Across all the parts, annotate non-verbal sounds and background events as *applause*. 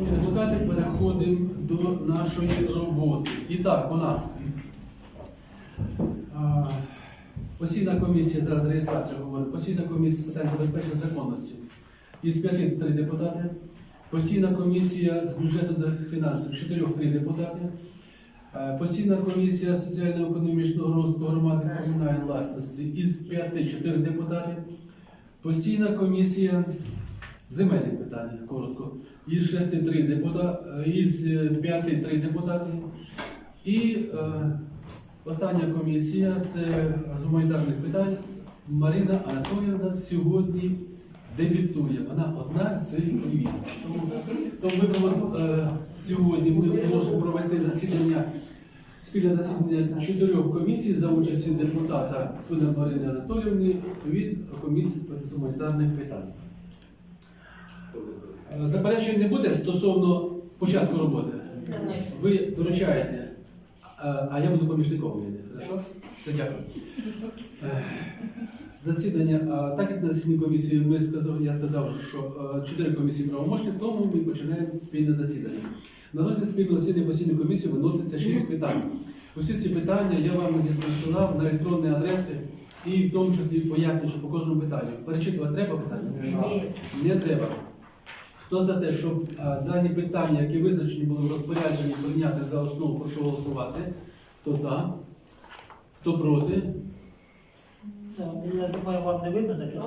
Депутати, переходимо до нашої роботи. І так, у нас постійна комісія, зараз реєстрацію говорю, постійна комісія з питань забезпечення законності. Із п'яти три депутати. Постійна комісія з бюджету та фінансів, чотирьох три депутати. Постійна комісія соціально-економічного розвитку громади комунальної власності із п'яти чотири депутати. Постійна комісія земельних питань, коротко, із шести три депутати, із е, п'яти три депутати. І е, остання комісія це з гуманітарних питань. Марина Анатоліївна сьогодні дебютує. Вона одна з цієї комісії. Тому, ми е, сьогодні ми можемо провести засідання. Спільне засідання чотирьох комісій за участі депутата Суди Марини Анатоліївни від комісії з гуманітарних питань. Заперечень не буде стосовно початку роботи. Ви доручаєте, а я буду помічником. Хорошо? Все дякую. Е, Засідання, так як на засіданні комісії ми сказав, я сказав, що е, чотири комісії правомочні, тому ми починаємо спільне засідання. На розгляд спільного засідання постійної комісії виноситься шість питань. Усі ці питання я вам надіслав на електронні адреси і в тому числі поясню, що по кожному питанню. Перечитувати треба питання? Не треба. Хто за те, щоб дані питання, які визначені були в розпорядженні, прийняти за основу, прошу голосувати. Хто за? Хто проти? Я думаю, вам не видно таке.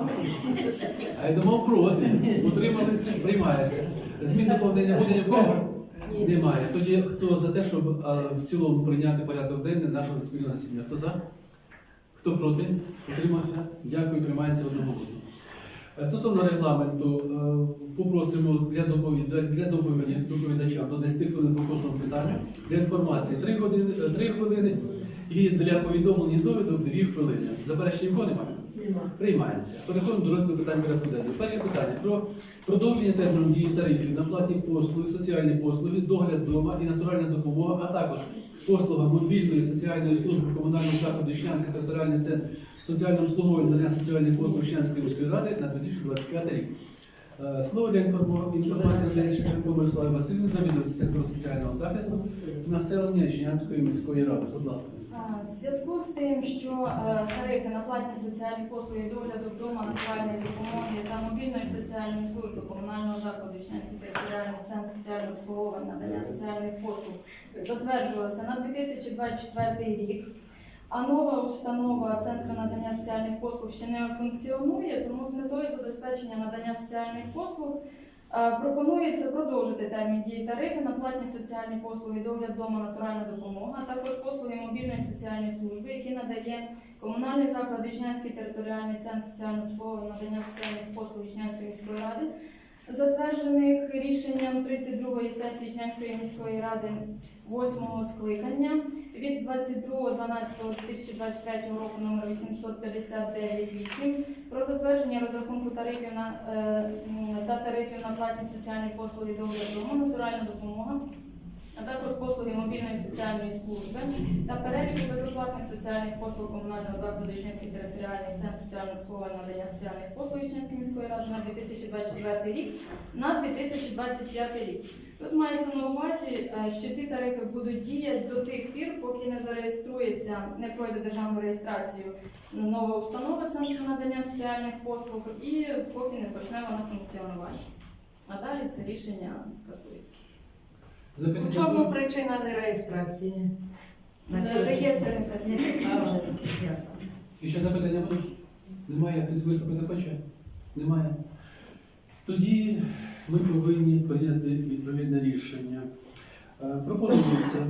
А я думав проти. Утрималися, приймається. Змін доповнення буде нікого? Немає. Тоді хто за те, щоб а, в цілому прийняти порядок денний нашого спільного засідання? Хто за? Хто проти? Утримався? Дякую, приймається одноголосно. Е, Стосовно регламенту, е, попросимо для доповіді доповідача до 10 хвилин по кожному питанню. Для інформації 3 години, 3 хвилини і для повідомлення довідок 2 хвилини. Заперечень нікого немає? Приймається. Переходимо до розгляду питань порядку денного. Перше питання про продовження терміну дії тарифів на платні послуги, соціальні послуги, догляд вдома і натуральна допомога, а також послуга мобільної соціальної служби комунального закладу Ічнянський територіальний центр соціального обслуговування надання соціальних послуг Ічнянської міської ради на 2025 рік. Е, Слово для інформації надається Шевченко Мирославі Васильівні, завідувач сектору соціального захисту населення Ічнянської міської ради. Будь ласка. В зв'язку з тим, що е, тарифи на платні соціальні послуги догляду вдома, натуральної допомоги та мобільної соціальної служби комунального закладу Ічнянський територіальний центр соціального обслуговування надання соціальних послуг затверджувалися на 2024 рік. А нова установа Центру надання соціальних послуг ще не функціонує, тому з метою забезпечення надання соціальних послуг Е, Пропонується продовжити термін дії тарифи на платні соціальні послуги, догляд дома, натуральна допомога, а також послуги мобільної соціальної служби, які надає комунальний заклад Ічнянський територіальний центр соціального обслуговування надання соціальних послуг Ічнянської міської ради, затверджених рішенням 32-ї сесії Ічнянської міської ради 8-го скликання від 22.12.2023 року номер 859-8 про затвердження розрахунку тарифів на е, та тарифів на платні соціальні послуги догляду дому, натуральна допомога, а також послуги мобільної соціальної служби та переліку безоплатних соціальних послуг комунального закладу Ічнянський територіальний центр соціального обслуговування надання соціальних послуг Ічнянської міської ради на 2024 рік на 2025 рік. Тут мається на увазі, е, що ці тарифи будуть діяти до тих пір, поки не зареєструється, не пройде державну реєстрацію нова установа центру надання соціальних послуг і поки не почне вона функціонувати. А далі це рішення скасується. У Запитання. чому причина нереєстрації? Це реєстр не працює. І ще запитання будуть? Немає? Хтось виступити хоче? Немає. Тоді ми повинні прийняти відповідне рішення. Е, Пропонується.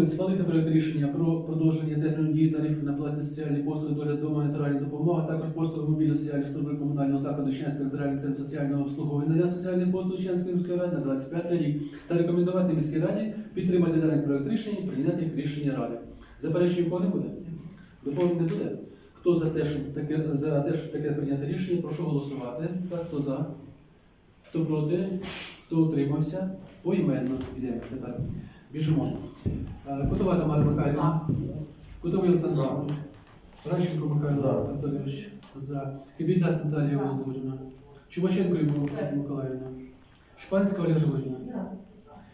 Пропонується схвалити проект рішення про продовження терміну дії тарифів на платні соціальні послуги догляд дома натуральна допомога, також послуги мобільної соціальної служби комунального закладу Ченський територіальний центр соціального обслуговування надання соціальних послуг Ченської міської ради на 25 рік та рекомендувати міській раді підтримати даний проект рішення і прийняти як рішення ради. Заперечень нікого не буде? Доповнень не буде? Хто за те, щоб таке за те, щоб таке прийняти рішення, прошу голосувати. Так, хто за? Хто проти? Хто утримався? Поіменно йдемо тепер. Біжимо. Е, Котова Тамара Михайлівна. Котовий Олександр. Іванович. Радченко Михайло За. Анатолійович. За. Кибільдас Наталія Володимирівна. Чубаченко Ігор Миколаївна. Шпанська Ольга Григорівна.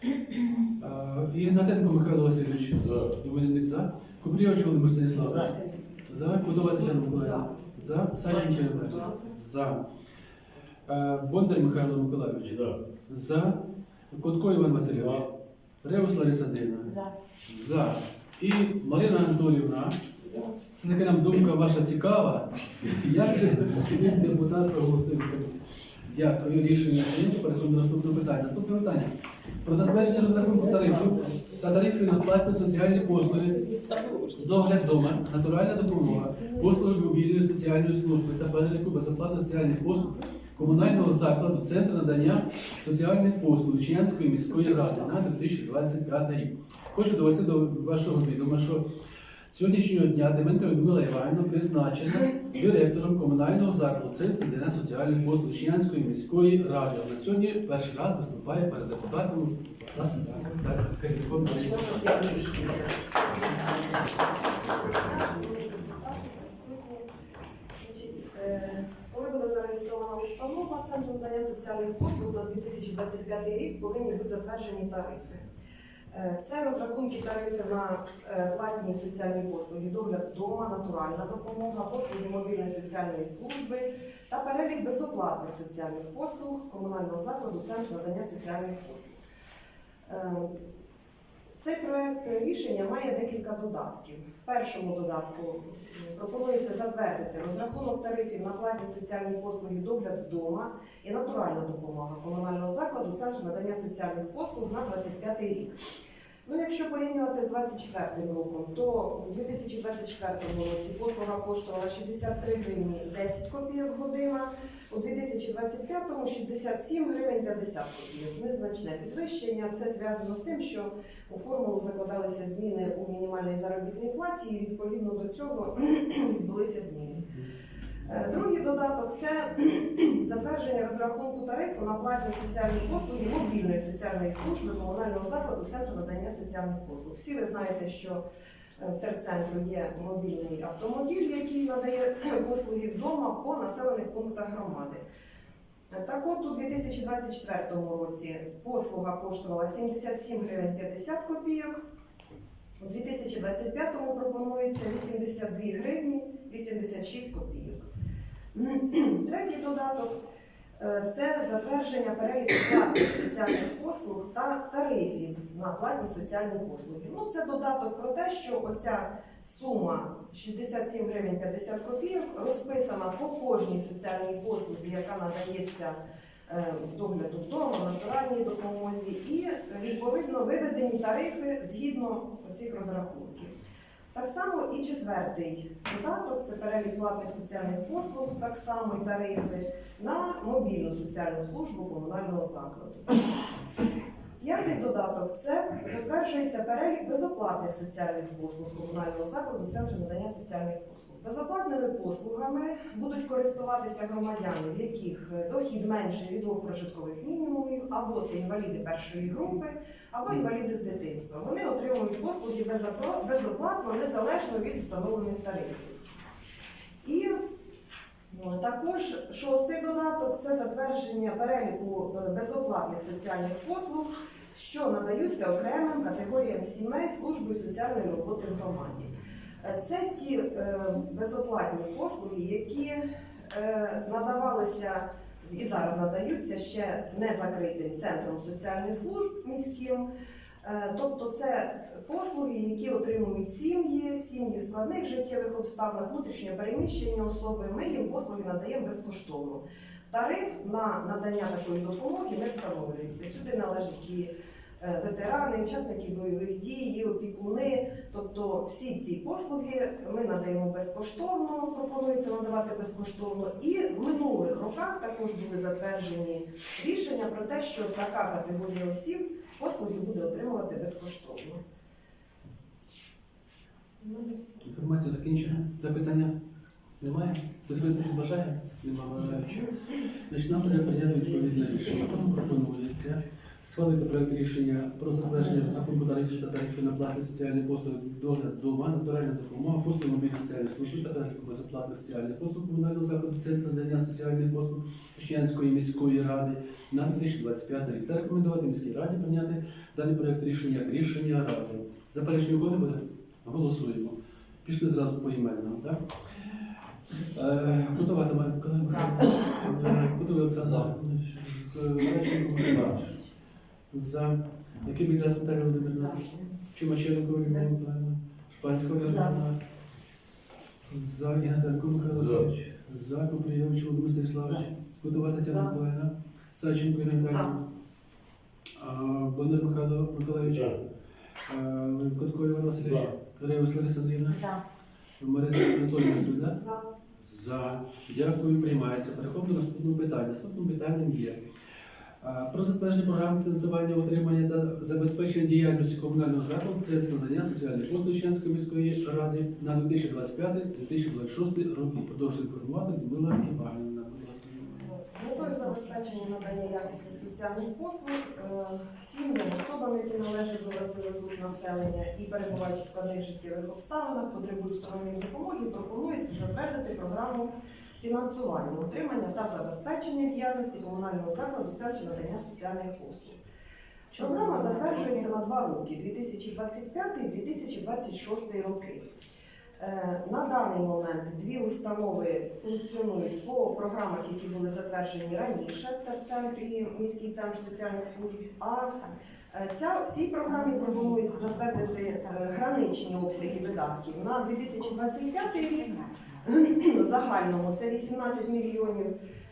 Е, Ігнатенко Михайло Васильович. І Возник за. Купрієвич Володимир Станіслав. За. За. Кудова Тетяна Миколаївна. За. Сащенко Ігор. За. Е, Бондар Михайло Миколайович. За. Котко Іван Васильович. Реус Лариса Дина. За. І Марина Анатоліївна. Все-таки нам думка ваша цікава. Як же депутат проголосив? Дякую. Рішення прийнято. Переходимо до наступного питання. Наступне питання. Про затвердження розрахунку тарифів та тарифів на платні соціальні послуги, догляд дома, натуральна допомога, послуги мобільної соціальної служби та переліку безоплатних соціальних послуг комунального закладу Центр надання соціальних послуг Чиянської міської ради на 2025 рік. Хочу довести до вашого відома, що сьогоднішнього дня Деменко Людмила Іванівна призначена директором комунального закладу Центру надання соціальних послуг Чиянської міської ради. Вона сьогодні перший раз виступає перед депутатами та керівником Значить, е, Коли буде зареєстрована установа Центру надання соціальних послуг на 2025 рік повинні бути затверджені тарифи. Е, Це розрахунки тарифів на е, платні соціальні послуги, догляд вдома, натуральна допомога, послуги мобільної соціальної служби та перелік безоплатних соціальних послуг комунального закладу Центру надання соціальних послуг. Цей проект рішення має декілька додатків. В першому додатку пропонується затвердити розрахунок тарифів на платні соціальні послуги догляд вдома і натуральна допомога комунального закладу Центру надання соціальних послуг на 25 рік. Ну, якщо порівнювати з 2024 роком, то у 2024 році послуга коштувала 63 гривні 10 копійок година, у 2025 – 67 гривень 50 копійок. Незначне підвищення. Це зв'язано з тим, що у формулу закладалися зміни у мінімальній заробітній платі, і відповідно до цього *clears throat* відбулися зміни. Е, Другий додаток це *clears throat* затвердження розрахунку тарифу на платні соціальні послуги мобільної соціальної служби комунального закладу Центру надання соціальних послуг. Всі ви знаєте, що е, в терцентру є мобільний автомобіль, який надає *clears throat* послуги вдома по населених пунктах громади. Так от у 2024 році послуга коштувала 77 гривень 50 копійок. У 2025-му пропонується 82 гривні 86 копійок. Третій додаток це затвердження переліку платних соціальних послуг та тарифів на платні соціальні послуги. Ну, це додаток про те, що оця сума 67 гривень 50 копійок розписана по кожній соціальній послузі, яка надається е, догляду вдома, натуральній допомозі, і відповідно виведені тарифи згідно цих розрахунків. Так само і четвертий додаток це перелік платних соціальних послуг, так само і тарифи на мобільну соціальну службу комунального закладу. П'ятий додаток це затверджується перелік безоплатних соціальних послуг комунального закладу Центру надання соціальних послуг. Безоплатними послугами будуть користуватися громадяни, в яких дохід менший від двох прожиткових мінімумів, або це інваліди першої групи, або інваліди з дитинства. Вони отримують послуги безопла- безоплатно, незалежно від встановлених тарифів. І ну, також шостий додаток це затвердження переліку е, безоплатних соціальних послуг, що надаються окремим категоріям сімей службою соціальної роботи в громаді. Е, Це ті е, безоплатні послуги, які надавалися і зараз надаються ще не закритим центром соціальних служб міським. Е, Тобто це послуги, які отримують сім'ї, сім'ї в складних життєвих обставинах, внутрішньо переміщені особи. Ми їм послуги надаємо безкоштовно. Тариф на надання такої допомоги не встановлюється. Сюди належить і ветерани, учасники бойових дій, опікуни. Тобто всі ці послуги ми надаємо безкоштовно, пропонується надавати безкоштовно. І в минулих роках також були затверджені рішення про те, що така категорія осіб послуги буде отримувати безкоштовно. Ну. Інформація закінчена. Запитання немає? Хтось виступити бажає? Нема бажаючих. Значить, нам треба прийняти відповідне рішення. Пропонується Схвалити проект рішення про затвердження розрахунку тарифів та тарифів на плати соціальних послуг догляд дома, натуральна допомога, послуг мобільної соціальної служби та тарифів безоплатних соціальних послуг комунального закладу Центру надання соціальних послуг Піщанської міської ради на 2025 рік та рекомендувати міській раді прийняти даний проект рішення як рішення ради. Заперечення у кого буде? Голосуємо. Пішли зразу по іменам, так? Е, Крутова Тамара Миколаївна. Е, Олександр. За. Який біля Наталія Володимирівна? Чумаченко Ольга Миколаївна. Шпанська Ольга Миколаївна. За. Ігнатенко Михайло Васильович. За. Купрієвич Володимир Станіславович. Крутова Тетяна Миколаївна. Саченко Ірина Михайлівна. Бондар Михайло Миколаївич. Котко Іван Васильович. Реус Лариса Андріївна. Марина Анатолійовна Свида. За. Дякую, приймається. Переходимо до наступного питання. Наступним питанням є про затвердження програми фінансування отримання та забезпечення діяльності комунального закладу Центру надання соціальних послуг Ченської міської ради на 2025-2026 роки. Продовжує інформувати Людмила Іванівна. З метою забезпечення надання якісних соціальних послуг е, сім'ям, особам, які належать до вразливих груп населення і перебувають у складних життєвих обставинах, потребують сторонньої допомоги, пропонується затвердити програму фінансування, утримання та забезпечення діяльності комунального закладу Центру надання соціальних послуг. Програма затверджується на два роки 2025-2026 роки. Е, На даний момент дві установи функціонують по програмах, які були затверджені раніше, терцентр і міський центр соціальних служб. А е, ця, в цій програмі пропонується затвердити е, граничні обсяги видатків на 2025 рік. *clears throat* Загальному це 18 мільйонів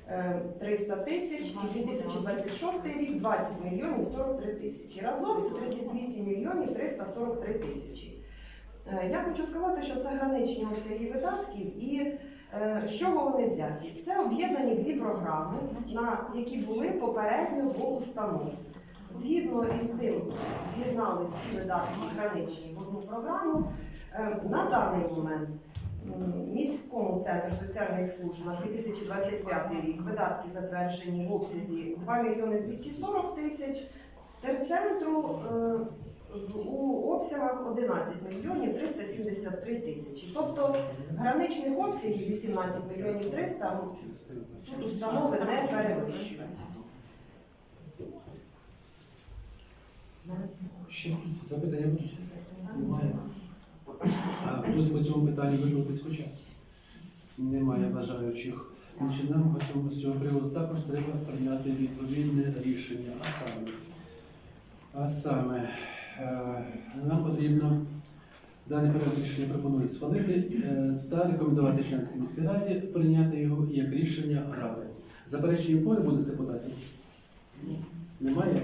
е, 300 тисяч, і 2026 рік 20 мільйонів 43 тисячі. Разом це 38 мільйонів 343 тисячі. Е, Я хочу сказати, що це граничні обсяги видатків і е, з чого вони взяті? Це об'єднані дві програми, на які були попередньо двох установ. Згідно із цим з'єднали всі видатки граничні в одну програму. Е, На даний момент міському центру соціальних служб на 2025 рік видатки затверджені в обсязі 2 мільйони 240 тисяч, терцентру е, у обсягах 11 мільйонів 373 тисячі. Тобто граничних обсягів 18 мільйонів 300 тут установи не перевищують. Запитання будуть? Немає. Хтось по цьому питанню висловитись хоче? Немає бажаючих. Нам по цьому з цього приводу також треба прийняти відповідне рішення. А саме, а саме е, нам потрібно дане проект рішення пропонує схвалити е, та рекомендувати Членській міській раді прийняти його як рішення ради. Заперечення поле буде з депутатів? Немає?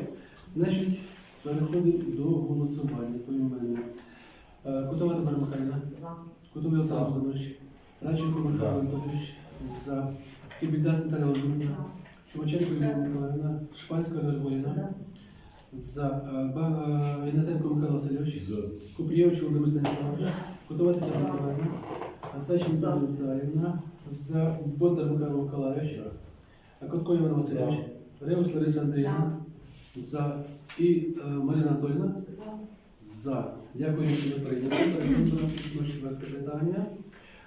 Значить, переходимо до голосування по імену. Е, Кутова Тамара Михайлівна. Кутовий Олександр Володимирович. Радченко Михайло Анатолійович. За. Кібідас Наталя Володимирівна. Чумаченко Юлія Миколаївна. Шпанська Львовна. За. Е, Ба- е, Ігнатенко Михайло Васильович. Купрієвич Володимир Станіславович. Кутова Тетяна Миколаївна. Ольга Віталіївна. За. Бондар Михайло Миколаївич. Котко Іван Васильович. Реус Лариса Андріївна. За. І е, Марина Анатольовна. За. Дякую, що ви прийняли. Питання.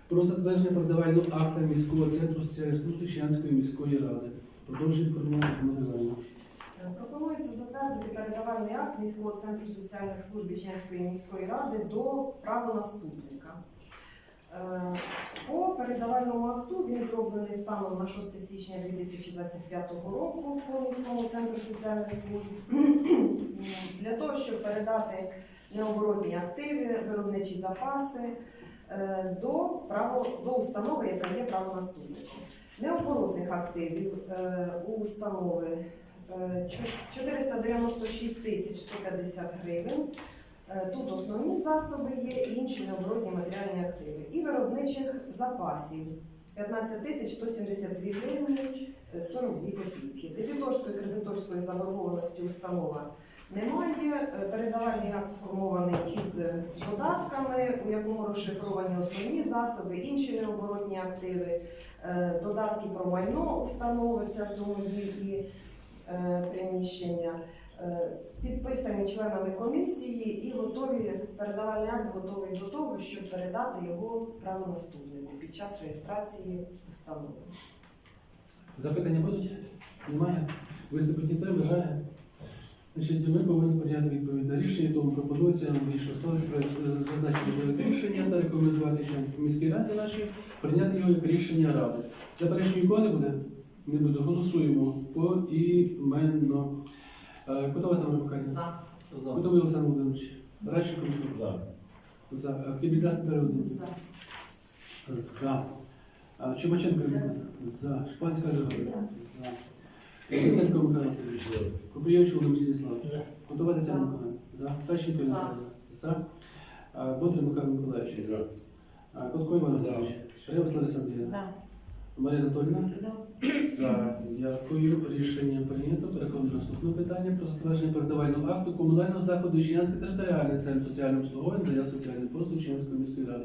Про затвердження продавального акта міського центру соціальної служби Чянської міської ради. Продовжує інформувати Комунальна. Е, Пропонується затвердити передавальний акт міського центру соціальних служб Ченської міської ради до правонаступника. Е, По передавальному акту він зроблений станом на 6 січня 2025 року по міському центру соціальних служб *clears throat* для того, щоб передати необоротні активи, виробничі запаси е, до право до установи, яка є правонаступником. Необоротних активів е, у установи е, чо- 496 тисяч 150 гривень. Е, Тут основні засоби є, інші необоротні матеріальні активи. І виробничих запасів 15 тисяч 172 гривні е, 42 копійки. Дебіторської кредиторської заборгованості установа немає. Е, Передавальний акт сформований із додатками, у якому розшифровані основні засоби, інші необоротні активи, е, додатки про майно установи, це автомобіль і е, приміщення. підписані членами комісії і готові, передавальний акт готовий до того, щоб передати його правонаступнику під час реєстрації установи. Запитання будуть? Немає? Виступить ніхто бажає? Значить, ми повинні прийняти відповідне рішення, тому пропонується нам більше ставити проект зазначити рішення та рекомендувати Членській міській раді нашій прийняти його як рішення ради. Заперечень нікого не буде? Не буде. Голосуємо поіменно. Е, Котова там Рибакані? За. За. Котовий Олександр Володимирович? Радченко Микола? За. За. Кибіляс Наталія Володимировна? За. За. Чумаченко Ірина? За. Шпанська Ірина? За. Ігоренко Михайло Васильович? Купрієвич Володимир Станіславович? За. Готова Тетяна Миколаївна? За. Саченко За. Ірина? За. А, Бодрий Михайло Миколаївич? А, Котко Іван Васильович? Перевос Лариса Андріївна? За. Марія Анатольовна? За. За. Дякую. Рішення прийнято. Переходимо до наступного питання про затвердження передавального акту комунального закладу Ічнянський територіальний центр соціального обслуговування для соціальних послуг Ічнянської міської ради.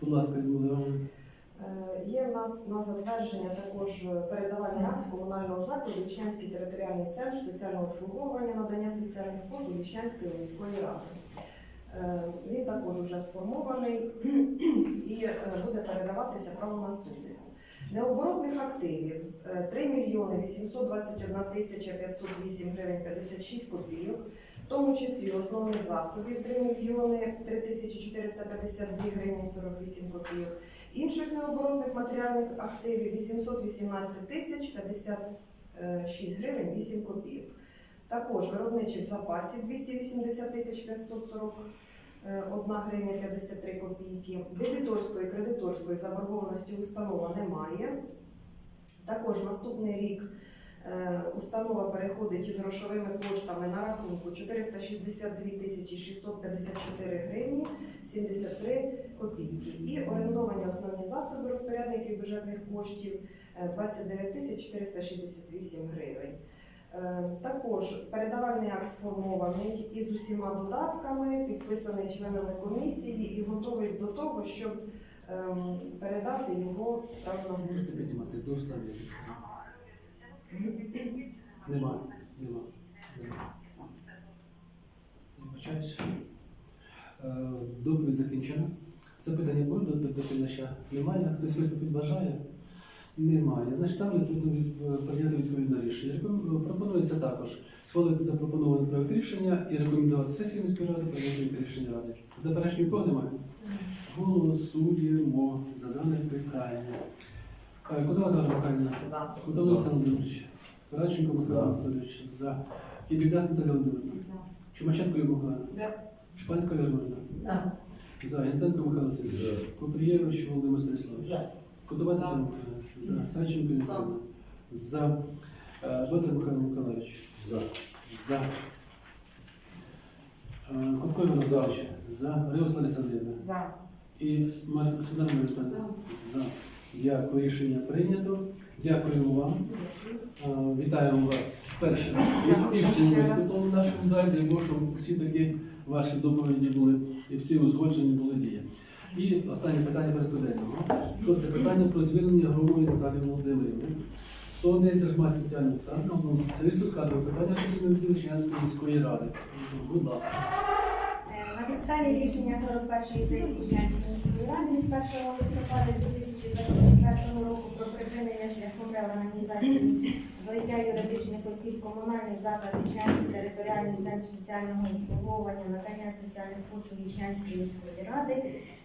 Будь ласка, Людмила Івановна. Е, Є в нас на затвердження також передавальний акт комунального закладу Вічнянський територіальний центр соціального обслуговування надання соціальних послуг Вічнянської міської ради. Е, Він також вже сформований *clears throat* і е, буде передаватися правонаступнику. Необоротних активів е, 3 мільйони 821 тисяча 508 гривень 56 копійок, в тому числі основних засобів 3 мільйони 3 тисячі 452 гривні 48 копійок. Інших необоротних матеріальних активів 818 тисяч 56 гривень 8 копійок. Також виробничих запасів 280 тисяч 541 гривня 53 копійки. Дебіторської кредиторської заборгованості установа немає. Також наступний рік установа переходить із грошовими коштами на рахунку 462 тисячі 654 гривні 73 копійки. І орендовані основні засоби розпорядників бюджетних коштів е, 29 тисяч 468 гривень. Е, Також передавальний акт сформований із усіма додатками, підписаний членами комісії і готовий до того, щоб ем, передати його правонаступнику. Можете підніматись до останнього. Нема. Нема. Нема. Вибачаюсь. Е, Доповідь закінчена. Запитання будуть до доповідача? Немає? Хтось виступить бажає? Немає. Значить, там від- прийняти відповідне рішення. Пропонується також схвалити запропонований проект рішення і рекомендувати сесії міської ради прийняти рішення ради. Заперечень нікого немає? Голосуємо за дане питання. Е, Кудова Дара Михайлівна? За. Кудова Олександр Володимирович? Радченко Михайло За. Анатолійович? За. Кібідас Наталія Володимирівна? Чумаченко Юрій Михайловна? За. Шпанська Ольга Іванівна? За. За. Гентенко Михайло Васильович? Купрієвич Володимир Станіславович? За. Кудова За. Михайлівна? За. Савченко Юрій За. Михайловна? За. Е, Бодрик Михайло Миколаївич? За. За. Е, Котко Іван Васильович? За. Реус Лариса Андріївна? За. І Смар- Світлана Миколаївна? За. Дякую, рішення прийнято. Дякуємо вам. Вітаємо вас з першим успішним виступом в нашому залі, бо щоб всі такі ваші доповіді були і всі узгоджені були дії. І останнє питання денного. Шосте питання про звільнення Громової Наталії Володимирівни. Слово дається ж масі Тетяні Олександрівна, спеціалісту з питання Сесійної відділу міської ради. Будь ласка. Підставі рішення 41-ї сесії Чернівської міської ради від 1 листопада 2024 року про припинення шляхом реорганізації злиття юридичних осіб комунальний заклад Ічнянський територіальний центр соціального обслуговування надання соціальних послуг Ічнянської міської ради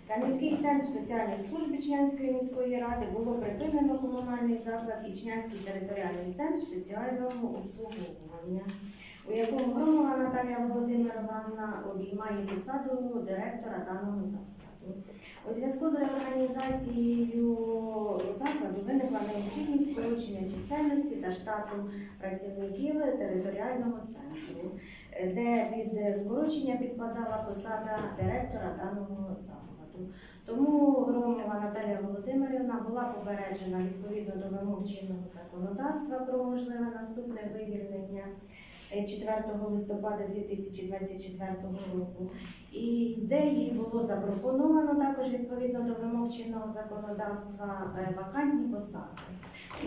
та міський центр соціальних служб Ічнянської міської ради було припинено комунальний заклад Ічнянський територіальний центр соціального обслуговування у якому Громова Наталія Володимировна обіймає посаду директора даного закладу. У зв'язку з реорганізацією закладу виникла необхідність скорочення чисельності та штату працівників територіального центру, де під скорочення підпадала посада директора даного закладу. Тому Громова Наталія Володимирівна була попереджена відповідно до вимог чинного законодавства про можливе наступне вивільнення 4 листопада 2024 року, і де їй було запропоновано також відповідно до вимог чинного законодавства е, вакантні посади.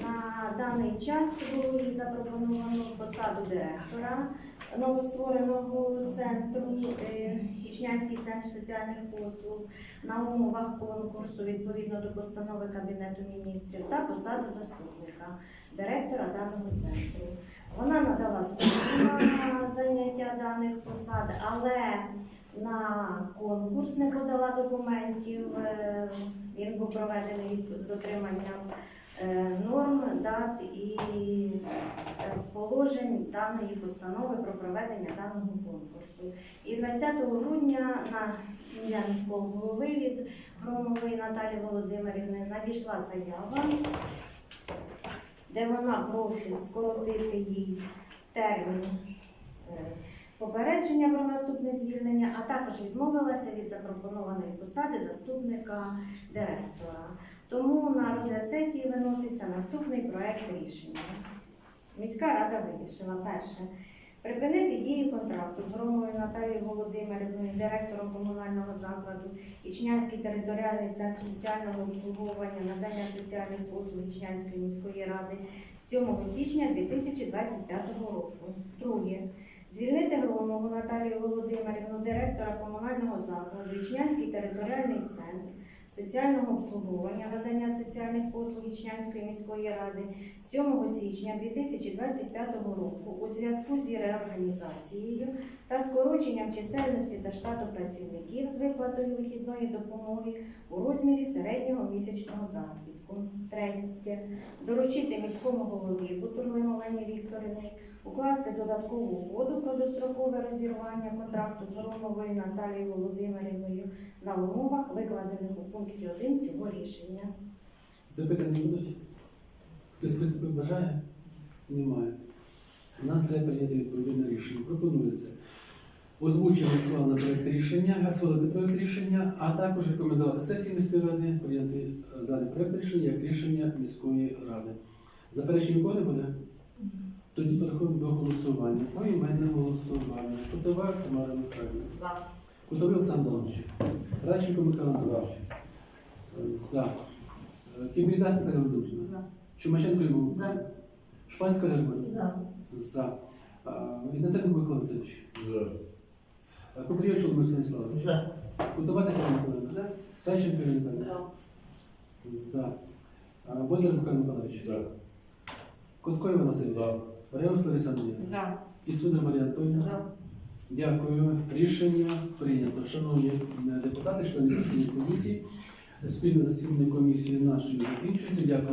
На даний час було запропоновано посаду директора новоствореного центру е, Ічнянський центр соціальних послуг на умовах конкурсу відповідно до постанови Кабінету міністрів та посаду заступника директора даного центру. Вона надала на заняття даних посад, але на конкурс не подала документів. Е, Він був проведений з дотриманням норм, дат і е, положень даної постанови про проведення даного конкурсу. І 20 грудня на ім'я міського голови від Громової Наталі Володимирівни надійшла заява, де вона просить скоротити їй термін е, попередження про наступне звільнення, а також відмовилася від запропонованої посади заступника директора. Тому на розгляд сесії виноситься наступний проект рішення. Міська рада вирішила перше. Припинити дію контракту з Громовою Наталією Володимирівною, директором комунального закладу Ічнянський територіальний центр соціального обслуговування надання соціальних послуг Ічнянської міської ради з 7 січня 2025 року. Друге. Звільнити Громову Наталію Володимирівну, директора комунального закладу Ічнянський територіальний центр соціального обслуговування надання соціальних послуг Ічнянської міської ради 7 січня 2025 року у зв'язку з реорганізацією та скороченням чисельності та штату працівників з виплатою вихідної допомоги у розмірі середнього місячного заробітку. Третє. Доручити міському голові Бутурлину Олені Вікторівні укласти додаткову угоду про дострокове розірвання контракту з Громовою Наталією Володимирівною на умовах, викладених у пункті 1 цього рішення. Запитання будуть? Хтось виступити бажає? Немає. Нам треба прийняти відповідне рішення. Пропонується озвучити слова на проєкт рішення, схвалити проєкт рішення, а також рекомендувати сесії міської ради прийняти е, даний проєкт рішення як рішення міської ради. Заперечень нікого не буде? Голосування. Поіменне голосування. Кутова Тамара Михайлівна. За. Кутовий Олександр Іванович. Радченко Михайло Михайлович. За. Кібрідас Наталя Володимирівна. За. Чумаченко Любов. За. Шпанська Германія. За. За. Ігнатенко Микола Васильович. За. Купрієв Чоломир Станіславович. За. Кутова Тетяна Миколаївна. За. Сащенко Ігор Віталійович. За. Боляр Михайло Миколаївич. За. Котко Іван Васильович. За. Лариса Андріївна. За. І Судер Марія Антонівна. За. Дякую. Рішення прийнято. Шановні депутати, члени комісії. Спільне засідання комісії нашої закінчується. Дякую.